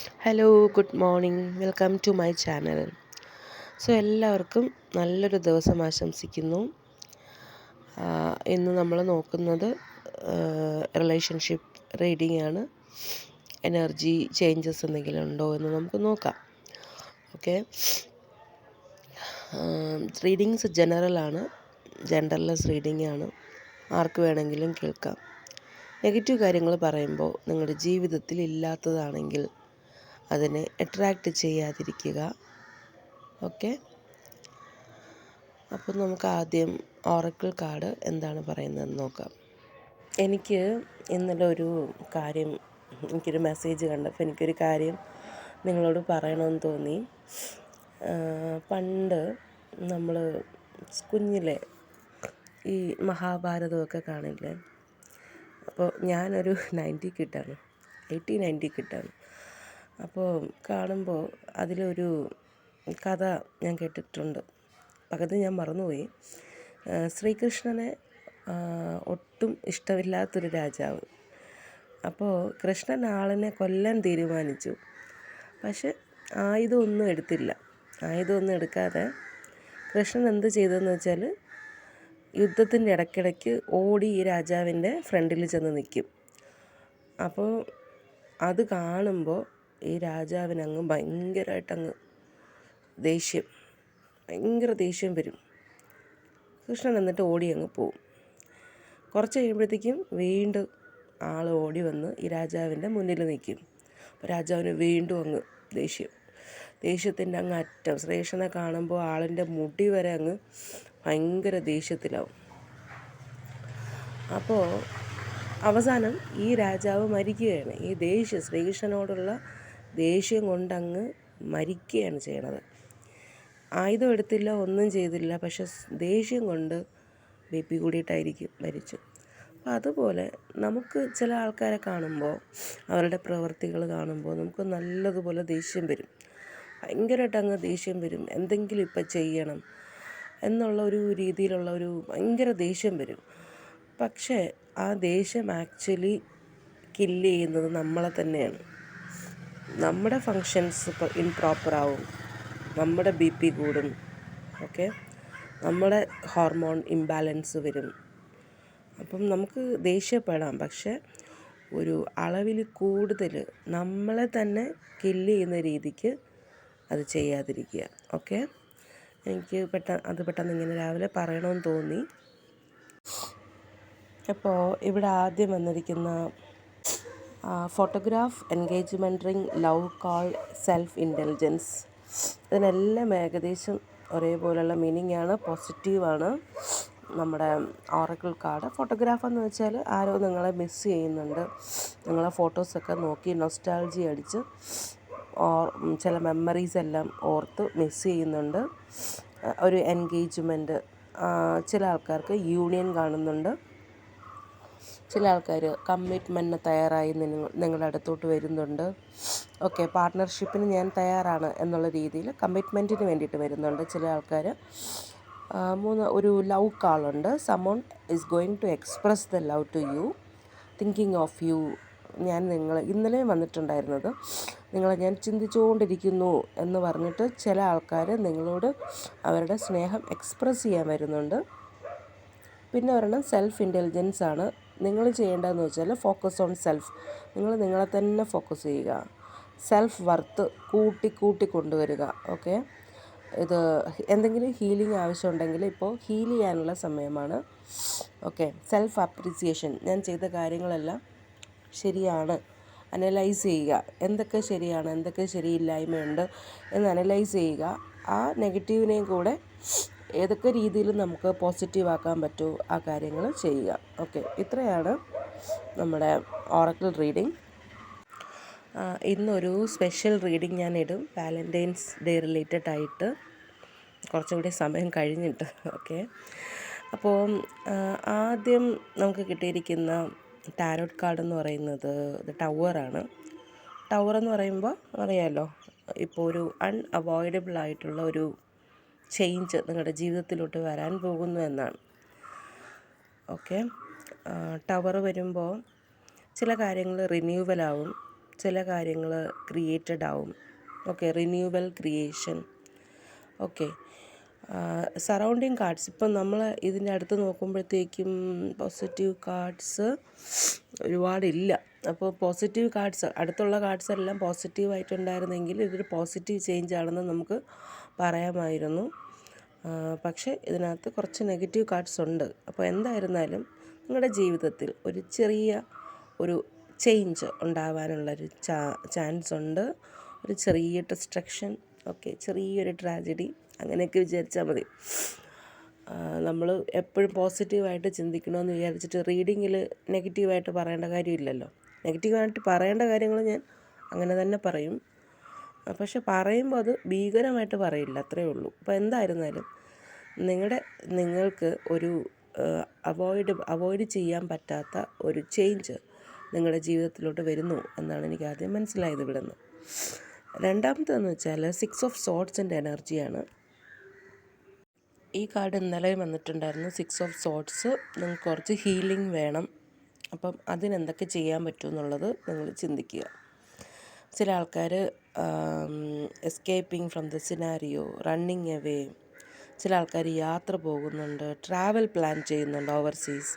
Hello good morning welcome to my channel so എല്ലാവർക്കും നല്ലൊരു ദിവസം ആശംസിക്കുന്നു. ഇന്ന് നമ്മൾ നോക്കുന്നത് റിലേഷൻഷിപ്പ് റീഡിംഗ് ആണ്. എനർജി ചേഞ്ചസ് എന്തെങ്കിലും ഉണ്ടോ എന്ന് നമുക്ക് നോക്കാം. ഓക്കെ റീഡിങ്സ് ജനറൽ ആണ്. ജെൻഡർലെസ് റീഡിംഗ് ആണ്. ആർക്ക് വേണമെങ്കിലും കേൾക്കാം. നെഗറ്റീവ് കാര്യങ്ങൾ പറയുമ്പോൾ നിങ്ങളുടെ ജീവിതത്തിൽ ഇല്ലാത്തതാണെങ്കിൽ അതിനെ അട്രാക്റ്റ് ചെയ്യാതിരിക്കുക. ഓക്കെ അപ്പോൾ നമുക്ക് ആദ്യം ഓറക്കിൾ കാർഡ് എന്താണ് പറയുന്നതെന്ന് നോക്കാം. എനിക്ക് ഇന്നലെ ഒരു കാര്യം എനിക്കൊരു മെസ്സേജ് കണ്ടപ്പോൾ എനിക്കൊരു കാര്യം നിങ്ങളോട് പറയണമെന്ന് തോന്നി. പണ്ട് നമ്മൾ കുഞ്ഞിലെ ഈ മഹാഭാരതമൊക്കെ കാണില്ലേ? അപ്പോൾ ഞാനൊരു നയന്റി കിട്ടാണ്. എയ്റ്റി നയന്റി കിട്ടാണ്. അപ്പോൾ കാണുമ്പോൾ അതിലൊരു കഥ ഞാൻ കേട്ടിട്ടുണ്ട്. പകുതി ഞാൻ മറന്നുപോയി. ശ്രീകൃഷ്ണനെ ഒട്ടും ഇഷ്ടമില്ലാത്തൊരു രാജാവ്. അപ്പോൾ കൃഷ്ണൻ ആളിനെ കൊല്ലാൻ തീരുമാനിച്ചു. പക്ഷെ ആയുധമൊന്നും എടുത്തില്ല. ആയുധമൊന്നും എടുക്കാതെ കൃഷ്ണൻ എന്ത് ചെയ്തതെന്ന് വെച്ചാൽ യുദ്ധത്തിന്റെ ഇടയ്ക്കിടയ്ക്ക് ഓടി ഈ രാജാവിന്റെ ഫ്രണ്ടിൽ ചെന്ന് നിൽക്കും. അപ്പോൾ അത് കാണുമ്പോൾ ഈ രാജാവിനങ്ങ് ഭയങ്കരമായിട്ടങ്ങ് ദേഷ്യം ഭയങ്കര ദേഷ്യം വരും. കൃഷ്ണൻ എന്നിട്ട് ഓടി അങ്ങ് പോവും. കുറച്ച് കഴിയുമ്പോഴത്തേക്കും വീണ്ടും ആൾ ഓടി വന്ന് ഈ രാജാവിന്റെ മുന്നിൽ നിൽക്കും. അപ്പോൾ രാജാവിന് വീണ്ടും അങ്ങ് ദേഷ്യം. ദേഷ്യത്തിന്റെ അങ്ങ് അറ്റം ശ്രേഷ്ഠനെ കാണുമ്പോൾ ആളിന്റെ മുടി വരെ അങ്ങ് ഭയങ്കര ദേഷ്യത്തിലാവും. അപ്പോൾ അവസാനം ഈ രാജാവ് മരിക്കുകയാണ്. ഈ ദേഷ്യം ശ്രീകൃഷ്ണനോടുള്ള ദേഷ്യം കൊണ്ടങ്ങ് മരിക്കുകയാണ് ചെയ്യണത്. ആയുധം എടുത്തില്ല ഒന്നും ചെയ്തില്ല പക്ഷെ ദേഷ്യം കൊണ്ട് ബി പി കൂടിയിട്ടായിരിക്കും മരിച്ചു. അപ്പോൾ അതുപോലെ നമുക്ക് ചില ആൾക്കാരെ കാണുമ്പോൾ അവരുടെ പ്രവൃത്തികൾ കാണുമ്പോൾ നമുക്ക് നല്ലതുപോലെ ദേഷ്യം വരും. ഭയങ്കരമായിട്ട് അങ്ങ് ദേഷ്യം വരും. എന്തെങ്കിലും ഇപ്പം ചെയ്യണം എന്നുള്ള ഒരു രീതിയിലുള്ള ഒരു ഭയങ്കര ദേഷ്യം വരും. പക്ഷേ ആ ദേഷ്യം ആക്ച്വലി കില്ല് ചെയ്യുന്നത് നമ്മളെ തന്നെയാണ്. നമ്മുടെ ഫങ്ഷൻസ് ഇംപ്രോപ്പർ ആവും. നമ്മുടെ ബി പി കൂടും. ഓക്കെ നമ്മുടെ ഹോർമോൺ ഇംബാലൻസ് വരും. അപ്പം നമുക്ക് ദേഷ്യപ്പെടാം. പക്ഷെ ഒരു അളവിൽ കൂടുതൽ നമ്മളെ തന്നെ കില്ല് ചെയ്യുന്ന രീതിക്ക് അത് ചെയ്യാതിരിക്കുക. ഓക്കെ എനിക്ക് പെട്ടെന്ന് അത് പെട്ടെന്ന് ഇങ്ങനെ രാവിലെ പറയണമെന്ന് തോന്നി. അപ്പോൾ ഇവിടെ ആദ്യം വന്നിരിക്കുന്ന photograph engagement ring love call self intelligence ഇതിനെല്ലാം ഏകദേശം ഒരേപോലെയുള്ള മീനിങ് ആണ് പോസിറ്റീവാണ് നമ്മുടെ ഓറക്കിൾ കാർഡ് ഫോട്ടോഗ്രാഫ് എന്ന് വെച്ചാൽ ആരോ നിങ്ങളെ മിസ് ചെയ്യുന്നുണ്ട്. നിങ്ങളെ ഫോട്ടോസൊക്കെ നോക്കി നൊസ്റ്റാൾജി അടിച്ച് ഓർ ചില മെമ്മറീസ് എല്ലാം ഓർത്ത് മിസ് ചെയ്യുന്നുണ്ട്. ഒരു എൻഗേജ്മെന്റ് ചില ആൾക്കാർക്ക് യൂണിയൻ കാണുന്നുണ്ട്. ചില ആൾക്കാർ കമ്മിറ്റ്മെന്റിന് തയ്യാറായി നിങ്ങൾ നിങ്ങളുടെ അടുത്തോട്ട് വരുന്നുണ്ട്. ഓക്കെ പാർട്ട്ണർഷിപ്പിന് ഞാൻ തയ്യാറാണ് എന്നുള്ള രീതിയിൽ കമ്മിറ്റ്മെന്റിന് വേണ്ടിയിട്ട് വരുന്നുണ്ട്. ചില ആൾക്കാർ മൂന്ന് ഒരു love കാളുണ്ട് someone is going to express the love to you thinking of you ഞാൻ നിങ്ങൾ ഇന്നലെ വന്നിട്ടുണ്ടായിരുന്നത് നിങ്ങളെ ഞാൻ ചിന്തിച്ചുകൊണ്ടിരിക്കുന്നു എന്ന് പറഞ്ഞിട്ട് ചില ആൾക്കാർ നിങ്ങളോട് അവരുടെ സ്നേഹം എക്സ്പ്രസ് ചെയ്യാൻ വരുന്നുണ്ട്. പിന്നെ ഒരെണ്ണം സെൽഫ് ഇന്റലിജൻസ് ആണ്. നിങ്ങൾ ചെയ്യേണ്ടതെന്ന് വെച്ചാൽ ഫോക്കസ് ഓൺ സെൽഫ് നിങ്ങൾ നിങ്ങളെ തന്നെ ഫോക്കസ് ചെയ്യുക. സെൽഫ് വർത്ത് കൂട്ടി കൂട്ടി കൊണ്ടുവരിക. ഓക്കെ ഇത് എന്തെങ്കിലും ഹീലിംഗ് ആവശ്യമുണ്ടെങ്കിൽ ഇപ്പോൾ ഹീൽ ചെയ്യാനുള്ള സമയമാണ്. ഓക്കെ സെൽഫ് അപ്രിസിയേഷൻ ഞാൻ ചെയ്ത കാര്യങ്ങളെല്ലാം ശരിയാണ്. അനലൈസ് ചെയ്യുക. എന്തൊക്കെ ശരിയാണ് എന്തൊക്കെ ശരിയില്ലായ്മയുണ്ട് എന്ന് അനലൈസ് ചെയ്യുക. ആ നെഗറ്റീവിനെയും കൂടെ ഏതൊക്കെ രീതിയിൽ നമുക്ക് പോസിറ്റീവ് ആക്കാൻ പറ്റുമോ ആ കാര്യങ്ങൾ ചെയ്യുക. ഓക്കെ ഇത്രയാണ് നമ്മുടെ ഓറക്കിൾ റീഡിങ് ഇന്നൊരു സ്പെഷ്യൽ റീഡിങ് ഞാൻ ഇടും. വാലന്റൈൻസ് ഡേ റിലേറ്റഡ് ആയിട്ട് കുറച്ചുകൂടി സമയം കഴിഞ്ഞിട്ട്. ഓക്കെ അപ്പോൾ ആദ്യം നമുക്ക് കിട്ടിയിരിക്കുന്ന ടാരോട്ട് കാർഡ് എന്ന് പറയുന്നത് ഇത് ടവറാണ് ടവർ എന്ന് പറയുമ്പോൾ അറിയാമല്ലോ ഇപ്പോൾ ഒരു അൺ അവോയ്ഡബിൾ ആയിട്ടുള്ള ഒരു ചേഞ്ച് നിങ്ങളുടെ ജീവിതത്തിലോട്ട് വരാൻ പോകുന്നു എന്നാണ്. ഓക്കെ ടവർ വരുമ്പോൾ ചില കാര്യങ്ങൾ റിന്യൂവൽ ആവും ചില കാര്യങ്ങൾ ക്രിയേറ്റഡ് ആവും. Okay renewal creation okay surrounding cards ഇപ്പം നമ്മൾ ഇതിന്റെ അടുത്ത് നോക്കുമ്പോഴത്തേക്കും പോസിറ്റീവ് കാർഡ്സ് ഒരുപാടില്ല. അപ്പോൾ പോസിറ്റീവ് കാർഡ്സ് അടുത്തുള്ള കാർഡ്സ് എല്ലാം പോസിറ്റീവ് ആയിട്ടുണ്ടായിരുന്നെങ്കിൽ ഇതൊരു പോസിറ്റീവ് ചേഞ്ച് ആണെന്ന് നമുക്ക് പറയാമായിരുന്നു. പക്ഷേ ഇതിനകത്ത് കുറച്ച് നെഗറ്റീവ് കാർഡ്സ് ഉണ്ട്. അപ്പോൾ എന്തായിരുന്നാലും നിങ്ങളുടെ ജീവിതത്തിൽ ഒരു ചെറിയ ഒരു ചേഞ്ച് ഉണ്ടാവാനുള്ളൊരു ചാൻസ് ഉണ്ട്. ഒരു ചെറിയ ഡിസ്ട്രക്ഷൻ ഓക്കെ ചെറിയൊരു ട്രാജഡി അങ്ങനെയൊക്കെ വിചാരിച്ചാൽ മതി. നമ്മൾ എപ്പോഴും പോസിറ്റീവായിട്ട് ചിന്തിക്കണമെന്ന് വിചാരിച്ചിട്ട് റീഡിങ്ങിൽ നെഗറ്റീവായിട്ട് പറയേണ്ട കാര്യമില്ലല്ലോ. നെഗറ്റീവായിട്ട് പറയേണ്ട കാര്യങ്ങൾ ഞാൻ അങ്ങനെ തന്നെ പറയും. പക്ഷെ പറയുമ്പോൾ അത് ഭീകരമായിട്ട് പറയില്ല അത്രയേ ഉള്ളൂ. അപ്പോൾ എന്തായിരുന്നാലും നിങ്ങളുടെ നിങ്ങൾക്ക് ഒരു അവോയ്ഡ് അവോയ്ഡ് ചെയ്യാൻ പറ്റാത്ത ഒരു ചേഞ്ച് നിങ്ങളുടെ ജീവിതത്തിലോട്ട് വരുന്നു എന്നാണ് എനിക്ക് ആദ്യം മനസ്സിലായത് ഇവിടെ നിന്ന് രണ്ടാമത്തെന്ന് വെച്ചാൽ സിക്സ് ഓഫ് സോട്ട്സിന്റെ എനർജിയാണ് ഈ കാർഡ് ഇന്നലെ വന്നിട്ടുണ്ടായിരുന്നു സിക്സ് ഓഫ് സോട്ട്സ് നിങ്ങൾക്ക് കുറച്ച് ഹീലിംഗ് വേണം. അപ്പം അതിനെന്തൊക്കെ ചെയ്യാൻ പറ്റും എന്നുള്ളത് നിങ്ങൾ ചിന്തിക്കുക. ചില ആൾക്കാർ escaping from the scenario running away ചില ആൾക്കാർ യാത്ര പോകുന്നുണ്ട് ട്രാവൽ പ്ലാൻ ചെയ്യുന്നുണ്ട് ഓവർസീസ്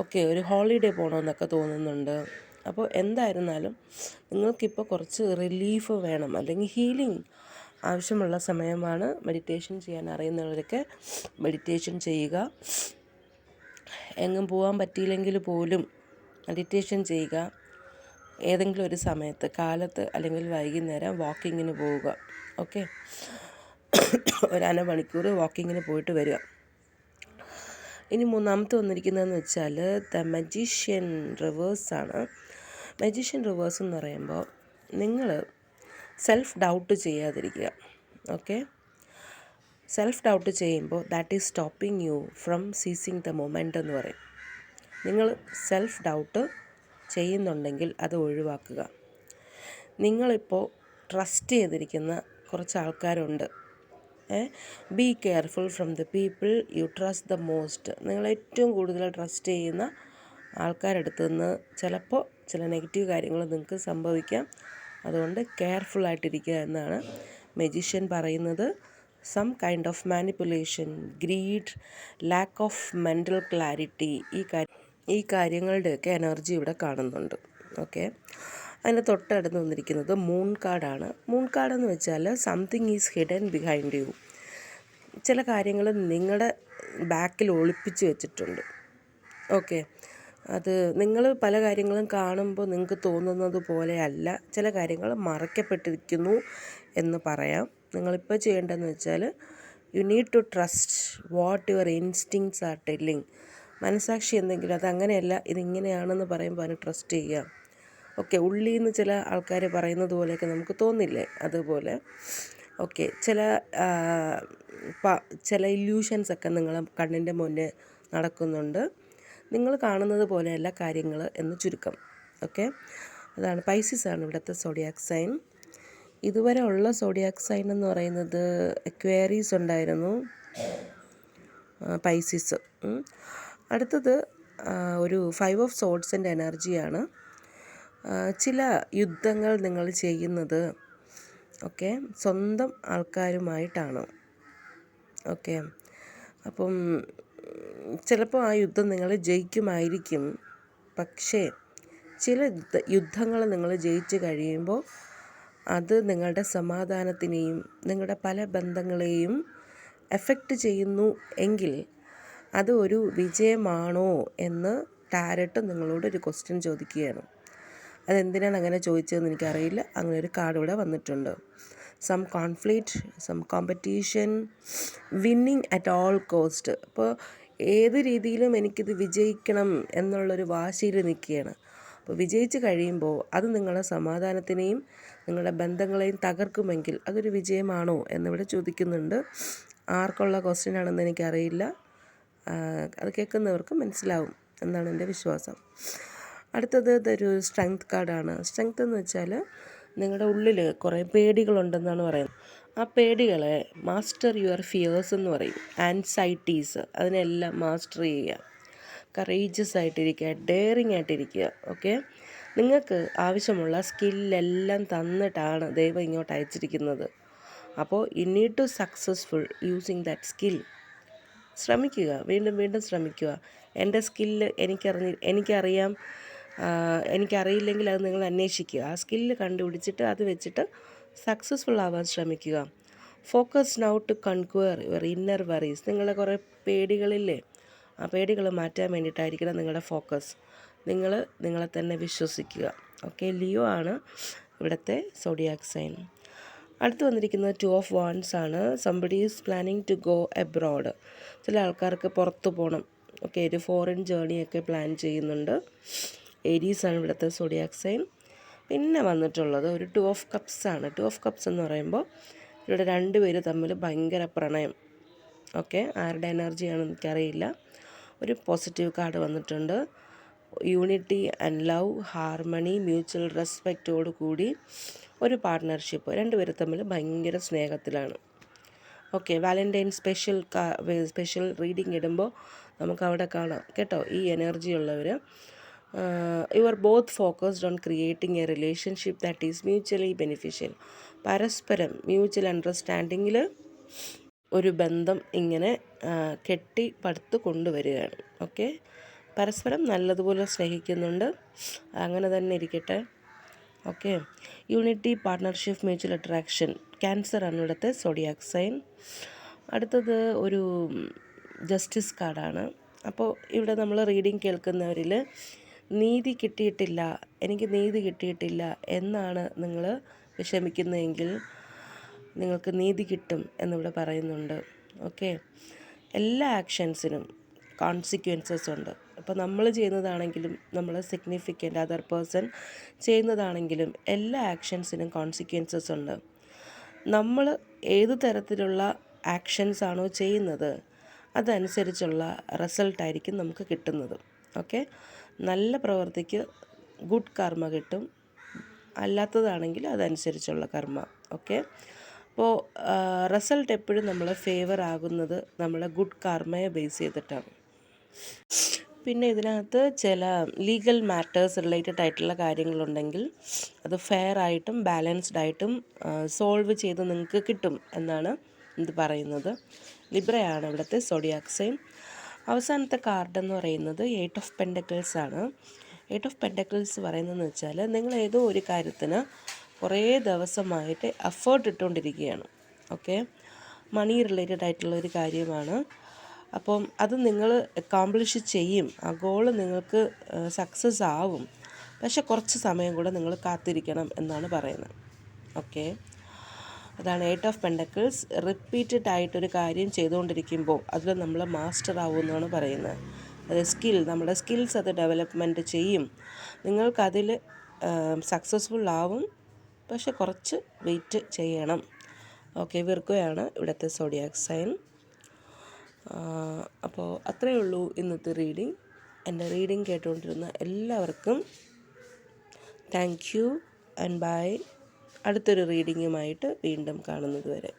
ഓക്കെ ഒരു ഹോളിഡേ പോകണമെന്നൊക്കെ തോന്നുന്നുണ്ട്. അപ്പോൾ എന്തായിരുന്നാലും നിങ്ങൾക്കിപ്പോൾ കുറച്ച് റിലീഫ് വേണം. അല്ലെങ്കിൽ ഹീലിംഗ് ആവശ്യമുള്ള സമയമാണ് മെഡിറ്റേഷൻ ചെയ്യാൻ അറിയുന്നവരൊക്കെ മെഡിറ്റേഷൻ ചെയ്യുക. എങ്ങും പോകാൻ പറ്റിയില്ലെങ്കിൽ പോലും മെഡിറ്റേഷൻ ചെയ്യുക. ഏതെങ്കിലും ഒരു സമയത്ത് കാലത്ത് അല്ലെങ്കിൽ വൈകുന്നേരം വാക്കിങ്ങിന് പോവുക. ഓക്കെ ഒരു അരമണിക്കൂർ വാക്കിങ്ങിന് പോയിട്ട് വരിക. ഇനി മൂന്നാമത്തെ വന്നിരിക്കുന്നതെന്ന് വെച്ചാൽ ദ മജീഷ്യൻ റിവേഴ്സാണ് മജീഷ്യൻ റിവേഴ്സ് എന്ന് പറയുമ്പോൾ നിങ്ങൾ സെൽഫ് ഡൗട്ട് ചെയ്യാതിരിക്കുക. ഓക്കെ സെൽഫ് ഡൗട്ട് ചെയ്യുമ്പോൾ that is stopping you from seizing the moment എന്ന് പറയും. നിങ്ങൾ സെൽഫ് ഡൗട്ട് ചെയ്യുന്നുണ്ടെങ്കിൽ അത് ഒഴിവാക്കുക. നിങ്ങളിപ്പോൾ ട്രസ്റ്റ് ചെയ്തിരിക്കുന്ന കുറച്ച് ആൾക്കാരുണ്ട്. Be careful from the people you trust the most നിങ്ങൾ ഏറ്റവും കൂടുതൽ ട്രസ്റ്റ് ചെയ്യുന്ന ആൾക്കാരടുത്ത് നിന്ന് ചിലപ്പോൾ ചില നെഗറ്റീവ് കാര്യങ്ങൾ നിങ്ങൾക്ക് സംഭവിക്കാം. അതുകൊണ്ട് കെയർഫുൾ ആയിട്ടിരിക്കുക എന്നാണ് മെജിഷ്യൻ പറയുന്നത്. Some kind of manipulation greed lack of mental clarity ഈ കാര്യ ഈ കാര്യങ്ങളുടെയൊക്കെ എനർജി ഇവിടെ കാണുന്നുണ്ട്. ഓക്കെ അതിന്റെ തൊട്ടടുത്ത് വന്നിരിക്കുന്നത് മൂൺ കാർഡാണ് മൂൺ കാർഡ് എന്ന് വെച്ചാൽ something is hidden behind you ചില കാര്യങ്ങൾ നിങ്ങളുടെ ബാക്കിൽ ഒളിപ്പിച്ച് വെച്ചിട്ടുണ്ട്. ഓക്കെ അത് നിങ്ങൾ പല കാര്യങ്ങളും കാണുമ്പോൾ നിങ്ങൾക്ക് തോന്നുന്നത് പോലെയല്ല ചില കാര്യങ്ങൾ മറയ്ക്കപ്പെട്ടിരിക്കുന്നു എന്ന് പറയാം. നിങ്ങളിപ്പോൾ ചെയ്യേണ്ടതെന്ന് വെച്ചാൽ you need to trust what your instincts are telling മനസാക്ഷി എന്തെങ്കിലും അത് അങ്ങനെയല്ല ഇതിങ്ങനെയാണെന്ന് പറയുമ്പോൾ അതിന് ട്രസ്റ്റ് ചെയ്യുക. ഓക്കെ ഉള്ളിൽ നിന്ന് ചില ആൾക്കാർ പറയുന്നത് പോലെയൊക്കെ നമുക്ക് തോന്നില്ലേ? അതുപോലെ. ഓക്കെ ചില ചില ഇല്യൂഷൻസ് ഒക്കെ നിങ്ങൾ കണ്ണിന്റെ മുന്നേ നടക്കുന്നുണ്ട്. നിങ്ങൾ കാണുന്നത് പോലെയല്ല കാര്യങ്ങൾ എന്ന് ചുരുക്കം. ഓക്കെ അതാണ് പൈസിസാണ് ഇവിടുത്തെ സോഡിയാക് സൈൻ ഇതുവരെ ഉള്ള സോഡിയാക് സൈൻ എന്ന് പറയുന്നത് എക്വേറീസ് ഉണ്ടായിരുന്നു. പൈസിസ് അടുത്തത് ഒരു ഫൈവ് ഓഫ് സോഡ്സിന്റെ എനർജിയാണ് ചില യുദ്ധങ്ങൾ നിങ്ങൾ ചെയ്യുന്നത് ഓക്കെ സ്വന്തം ആൾക്കാരുമായിട്ടാണ്. ഓക്കെ. അപ്പം ചിലപ്പോൾ ആ യുദ്ധം നിങ്ങൾ ജയിക്കുമായിരിക്കും. പക്ഷേ ചില യുദ്ധ യുദ്ധങ്ങൾ നിങ്ങൾ ജയിച്ച് കഴിയുമ്പോൾ അത് നിങ്ങളുടെ സമാധാനത്തിനെയും നിങ്ങളുടെ പല ബന്ധങ്ങളെയും എഫക്റ്റ് ചെയ്യുന്നു എങ്കിൽ അത് ഒരു വിജയമാണോ എന്ന് ടാരറ്റ് നിങ്ങളോട് ഒരു ക്വസ്റ്റ്യൻ ചോദിക്കുകയാണ്. അതെന്തിനാണ് അങ്ങനെ ചോദിച്ചതെന്ന് എനിക്കറിയില്ല. അങ്ങനെ ഒരു കാർഡ് ഇവിടെ വന്നിട്ടുണ്ട്. Some conflict some competition winning at all cost അപ്പോൾ ഏത് രീതിയിലും എനിക്കിത് വിജയിക്കണം എന്നുള്ളൊരു വാശിയിൽ നിൽക്കുകയാണ്. അപ്പോൾ വിജയിച്ച് കഴിയുമ്പോൾ അത് നിങ്ങളെ സമാധാനത്തിനെയും നിങ്ങളുടെ ബന്ധങ്ങളെയും തകർക്കുമെങ്കിൽ അതൊരു വിജയമാണോ എന്നിവിടെ ചോദിക്കുന്നുണ്ട്. ആർക്കുള്ള ക്വസ്റ്റ്യൻ ആണെന്ന് എനിക്കറിയില്ല. അത് കേൾക്കുന്നവർക്ക് മനസ്സിലാവും എന്നാണ് എന്റെ വിശ്വാസം. അടുത്തത് ഇതൊരു സ്ട്രെങ്ത് കാർഡാണ് സ്ട്രെങ്ത് എന്ന് വെച്ചാൽ നിങ്ങളുടെ ഉള്ളിൽ കുറേ പേടികളുണ്ടെന്നാണ് പറയുന്നത്. ആ പേടികളെ മാസ്റ്റർ യുവർ ഫിയേഴ്സ് എന്ന് പറയും. ആൻസൈറ്റീസ് അതിനെല്ലാം മാസ്റ്റർ ചെയ്യുക. കറേജസ് ആയിട്ടിരിക്കുക ഡെയറിങ് ആയിട്ടിരിക്കുക ഓക്കെ നിങ്ങൾക്ക് ആവശ്യമുള്ള സ്കില്ലെല്ലാം തന്നിട്ടാണ് ദൈവം ഇങ്ങോട്ട് അയച്ചിരിക്കുന്നത്. അപ്പോൾ you need to successful using that skill ശ്രമിക്കുക വീണ്ടും വീണ്ടും ശ്രമിക്കുക. എന്റെ സ്കില്ല് എനിക്കറിഞ്ഞ് എനിക്കറിയാം എനിക്കറിയില്ലെങ്കിൽ അത് നിങ്ങൾ അന്വേഷിക്കുക. ആ സ്കില്ല് കണ്ടുപിടിച്ചിട്ട് അത് വെച്ചിട്ട് സക്സസ്ഫുൾ ആവാൻ ശ്രമിക്കുക. Focus now to conquer your inner worries നിങ്ങളുടെ കുറേ പേടികളില്ലേ? ആ പേടികൾ മാറ്റാൻ വേണ്ടിയിട്ടായിരിക്കണം നിങ്ങളുടെ ഫോക്കസ്. നിങ്ങൾ നിങ്ങളെ തന്നെ വിശ്വസിക്കുക. ഓക്കെ ലിയോ ആണ് ഇവിടുത്തെ സോഡിയാക് സൈൻ. അടുത്ത് വന്നിരിക്കുന്നത് ടു ഓഫ് വാൻസ് ആണ്. Somebody is planning to go abroad ചില ആൾക്കാർക്ക് പുറത്ത് പോകണം ഓക്കെ ഒരു ഫോറിൻ ജേണിയൊക്കെ പ്ലാൻ ചെയ്യുന്നുണ്ട്. ഏരീസ് ആണ് ഇവിടുത്തെ സോഡിയാക് സൈൻ. പിന്നെ വന്നിട്ടുള്ളത് ഒരു ടു ഓഫ് കപ്സ് ആണ്. ടു ഓഫ് കപ്സ് എന്ന് പറയുമ്പോൾ ഇവിടെ രണ്ട് പേര് തമ്മിൽ ഭയങ്കര പ്രണയം. ഓക്കെ ആരുടെ എനർജിയാണെന്ന് എനിക്കറിയില്ല. ഒരു പോസിറ്റീവ് കാർഡ് വന്നിട്ടുണ്ട്. Unity and love harmony mutual റെസ്പെക്റ്റോട് കൂടി ഒരു പാർട്ട്ണർഷിപ്പ് രണ്ടുപേരും തമ്മിൽ ഭയങ്കര സ്നേഹത്തിലാണ്. Okay valentine special special reading ഇടുമ്പോൾ നമുക്ക് അവിടെ കാണാം. കേട്ടോ ഈ എനർജി ഉള്ളവർ you are both focused on creating a relationship that is mutually beneficial പരസ്പരം മ്യൂച്വൽ അണ്ടർസ്റ്റാൻഡിങ്ങിൽ ഒരു ബന്ധം ഇങ്ങനെ കെട്ടി പടുത്ത് കൊണ്ടുവരികയാണ്. ഓക്കെ? പരസ്പരം നല്ലതുപോലെ സ്നേഹിക്കുന്നുണ്ട്. അങ്ങനെ തന്നെ ഇരിക്കട്ടെ. Okay? Unity partnership mutual attraction cancer ആണ് ഇവിടുത്തെ സോഡിയാക് സൈൻ. അടുത്തത് ഒരു ജസ്റ്റിസ് കാർഡാണ്. അപ്പോൾ ഇവിടെ നമ്മൾ റീഡിങ് കേൾക്കുന്നവരിൽ നീതി കിട്ടിയിട്ടില്ല എനിക്ക് നീതി കിട്ടിയിട്ടില്ല എന്നാണ് നിങ്ങൾ വിഷമിക്കുന്നതെങ്കിൽ നിങ്ങൾക്ക് നീതി കിട്ടും എന്നിവിടെ പറയുന്നുണ്ട്. ഓക്കെ എല്ലാ ആക്ഷൻസിനും കോൺസിക്വൻസസ് ഉണ്ട്. അപ്പോൾ നമ്മൾ ചെയ്യുന്നതാണെങ്കിലും നമ്മൾ സിഗ്നിഫിക്കന്റ് അതർ പേഴ്സൺ ചെയ്യുന്നതാണെങ്കിലും എല്ലാ ആക്ഷൻസിനും കോൺസിക്വൻസസ് ഉണ്ട്. നമ്മൾ ഏത് തരത്തിലുള്ള ആക്ഷൻസ് ആണോ ചെയ്യുന്നത് അതനുസരിച്ചുള്ള റിസൾട്ടായിരിക്കും നമുക്ക് കിട്ടുന്നത്. ഓക്കെ നല്ല പ്രവൃത്തിക്ക് ഗുഡ് കർമ്മ കിട്ടും. അല്ലാത്തതാണെങ്കിൽ അതനുസരിച്ചുള്ള കർമ്മ ഓക്കെ അപ്പോൾ റിസൾട്ട് എപ്പോഴും നമ്മളെ ഫേവർ ആകുന്നത് നമ്മളെ ഗുഡ് കർമ്മയെ ബേസ് ചെയ്തിട്ടാണ്. പിന്നെ ഇതിനകത്ത് ചില ലീഗൽ മാറ്റേഴ്സ് റിലേറ്റഡ് ആയിട്ടുള്ള കാര്യങ്ങളുണ്ടെങ്കിൽ അത് ഫെയർ ആയിട്ടും ബാലൻസ്ഡ് ആയിട്ടും സോൾവ് ചെയ്ത് നിങ്ങൾക്ക് കിട്ടും എന്നാണ് ഇത് പറയുന്നത്. ലിബ്രയാണ് ഇവിടുത്തെ സോഡിയാക്സൈൻ അവസാനത്തെ കാർഡ് എന്ന് പറയുന്നത് എയ്റ്റ് ഓഫ് പെൻഡക്കിൾസ് ആണ്. എയ്റ്റ് ഓഫ് പെൻഡക്കിൾസ് പറയുന്നതെന്ന് വെച്ചാൽ നിങ്ങൾ ഏതോ ഒരു കാര്യത്തിന് കുറേ ദിവസമായിട്ട് എഫേർട്ട് ഇട്ടുകൊണ്ടിരിക്കുകയാണ്. ഓക്കെ മണി റിലേറ്റഡ് ആയിട്ടുള്ള ഒരു കാര്യമാണ്. അപ്പം അത് നിങ്ങൾ അക്കോംപ്ലിഷ് ചെയ്യും. ആ ഗോൾ നിങ്ങൾക്ക് സക്സസ് ആവും. പക്ഷെ കുറച്ച് സമയം കൂടെ നിങ്ങൾ കാത്തിരിക്കണം എന്നാണ് പറയുന്നത്. ഓക്കെ അതാണ് എയ്റ്റ് ഓഫ് പെൻഡക്കിൾസ് റിപ്പീറ്റഡ് ആയിട്ടൊരു കാര്യം ചെയ്തുകൊണ്ടിരിക്കുമ്പോൾ അതിൽ നമ്മൾ മാസ്റ്റർ ആവുമെന്നാണ് പറയുന്നത്. അത് സ്കിൽ നമ്മുടെ സ്കിൽസ് അത് ഡെവലപ്മെന്റ് ചെയ്യും. നിങ്ങൾക്കതിൽ സക്സസ്ഫുൾ ആവും. പക്ഷെ കുറച്ച് വെയിറ്റ് ചെയ്യണം. ഓക്കെ വിർക്കുകയാണ് ഇവിടുത്തെ സോഡിയാക് സൈൻ. അപ്പോൾ അത്രയേ ഉള്ളൂ ഇന്നത്തെ റീഡിങ്. എന്റെ റീഡിങ് കേട്ടുകൊണ്ടിരുന്ന എല്ലാവർക്കും താങ്ക് യു ആൻഡ് ബൈ അടുത്തൊരു റീഡിങ്ങുമായിട്ട് വീണ്ടും കാണുന്നത് വരെ.